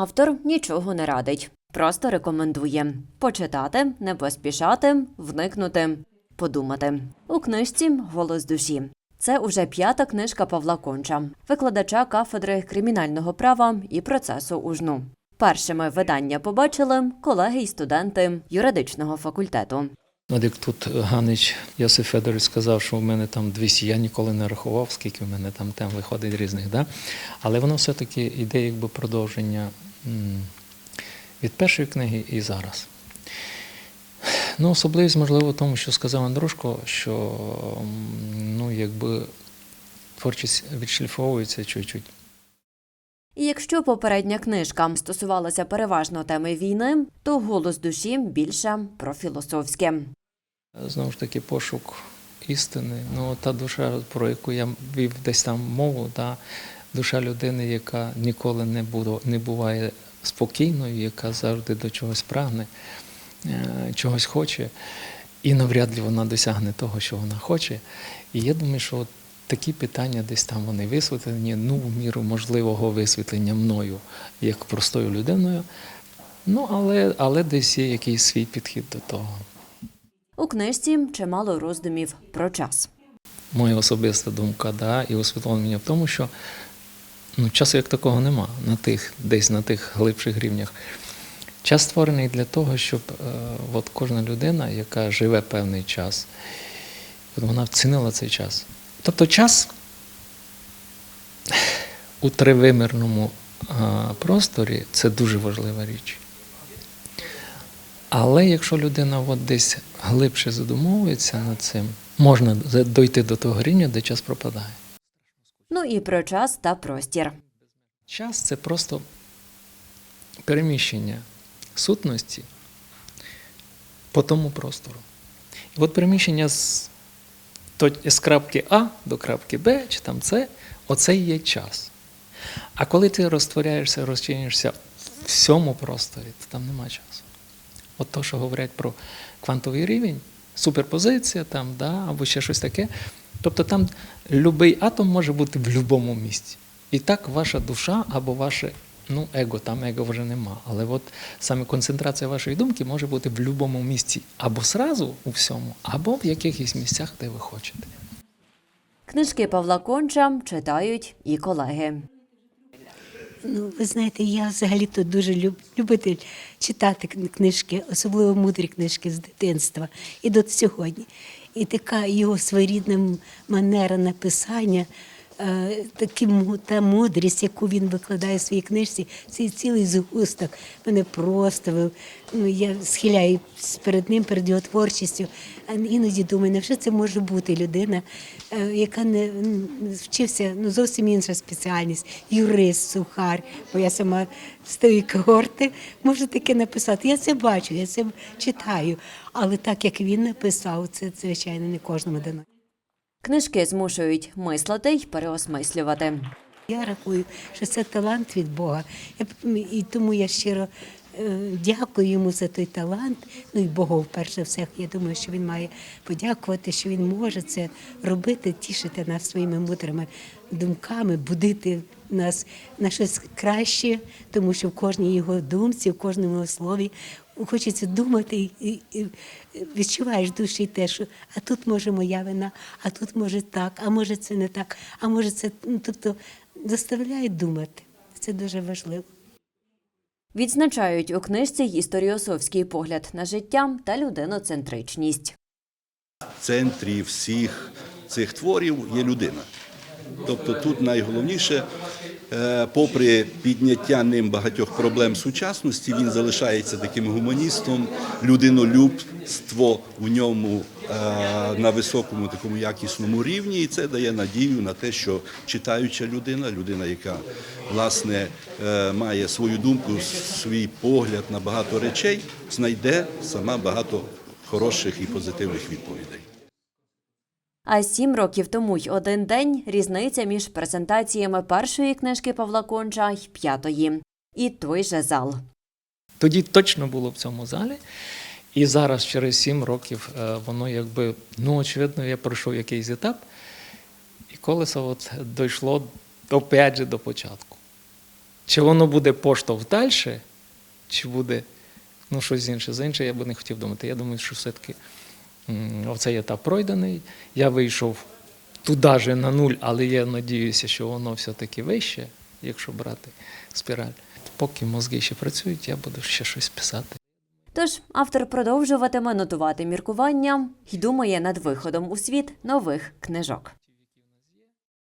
Автор нічого не радить, просто рекомендує почитати, не поспішати, вникнути, подумати. У книжці Голос душі. Це уже п'ята книжка Павла Конча, викладача кафедри кримінального права і процесу УЖНУ. Першими видання побачили колеги й студенти юридичного факультету. От як тут Ганич Йосиф Федорович сказав, що в мене там 200, я ніколи не рахував, скільки в мене там тем виходить різних. Да? Але воно все-таки йде якби продовження від першої книги і зараз. Ну, особливість, можливо, в тому, що сказав Андрушко, що ну, якби творчість відшліфовується чуть-чуть. І якщо попередня книжка стосувалася переважно теми війни, то голос душі більше про філософське. Знову ж таки, пошук істини. Ну, та душа, про яку я вів десь там мову, та душа людини, яка ніколи не, буду, не буває спокійною, яка завжди до чогось прагне, е, чогось хоче, і навряд ли вона досягне того, що вона хоче. І я думаю, що от такі питання десь там вони висвітлені, ну, в міру можливого висвітлення мною, як простою людиною. Ну, але, але десь є якийсь свій підхід до того. У книжці чимало роздумів про час. моя особиста думка, да, і освітлення в тому, що ну, часу як такого нема на тих, десь на тих глибших рівнях. Час створений для того, щоб е, от кожна людина, яка живе певний час, вона вцінила цей час. Тобто час у тривимірному е, просторі це дуже важлива річ. Але якщо людина от десь глибше задумовується над цим, можна дойти до того рівня, де час пропадає. Ну і про час та простір. Час це просто переміщення сутності по тому простору. І от переміщення з, з крапки А до крапки Б чи там С, оце є час. А коли ти розтворяєшся, розчиняєшся в всьому просторі, то там нема часу. От то, що говорять про квантовий рівень, суперпозиція там, да, або ще щось таке. Тобто там будь-який атом може бути в будь-якому місці. І так ваша душа або ваше ну, его, там его вже нема. Але от саме концентрація вашої думки може бути в будь-якому місці або сразу у всьому, або в якихось місцях, де ви хочете. Книжки Павла Конча читають і колеги. Ну, ви знаєте, я взагалі-то дуже люб, любитель читати книжки, особливо мудрі книжки з дитинства і до сьогодні. І така його своєрідна манера написання, такі, му- та мудрість, яку він викладає в своїй книжці, цей цілий згусток мене просто ну, я схиляю перед ним, перед його творчістю. А іноді думаю, невже це може бути людина, е, яка не вчився ну, зовсім інша спеціальність, юрист, сухар, бо я сама з тої когорти можу таке написати. Я це бачу, я це читаю. Але так як він написав, це звичайно не кожному дано. Книжки змушують мислити й переосмислювати. Я рахую, що це талант від Бога. І тому я щиро е, дякую йому за той талант. Ну і Богу, вперше все. Я думаю, що він має подякувати, що він може це робити, тішити нас своїми мудрими думками, будити нас на щось краще, тому що в кожній його думці, в кожному слові хочеться думати і, і, і відчуваєш в душі те, що а тут може моя вина, а тут може так, а може це не так, а може це ну, тобто заставляє думати. Це дуже важливо. Відзначають у книжці історіосовський погляд на життя та людиноцентричність. В центрі всіх цих творів є людина. Тобто тут найголовніше, попри підняття ним багатьох проблем сучасності, він залишається таким гуманістом, людинолюбство в ньому е, на високому такому якісному рівні, і це дає надію на те, що читаюча людина, людина, яка власне е, має свою думку, свій погляд на багато речей, знайде сама багато хороших і позитивних відповідей. А сім років тому й один день різниця між презентаціями першої книжки Павла Конча й п'ятої. І той же зал. Тоді точно було в цьому залі. І зараз, через сім років, е, воно якби, ну, очевидно, я пройшов якийсь етап, і колесо от дійшло опять же до початку. Чи воно буде поштовх далі, чи буде ну, щось інше. За інше я би не хотів думати. Я думаю, що все-таки оцей етап пройдений. Я вийшов туди же на нуль, але я надіюся, що воно все-таки вище, якщо брати спіраль. Поки мозги ще працюють, я буду ще щось писати. Тож автор продовжуватиме нотувати міркування і думає над виходом у світ нових книжок.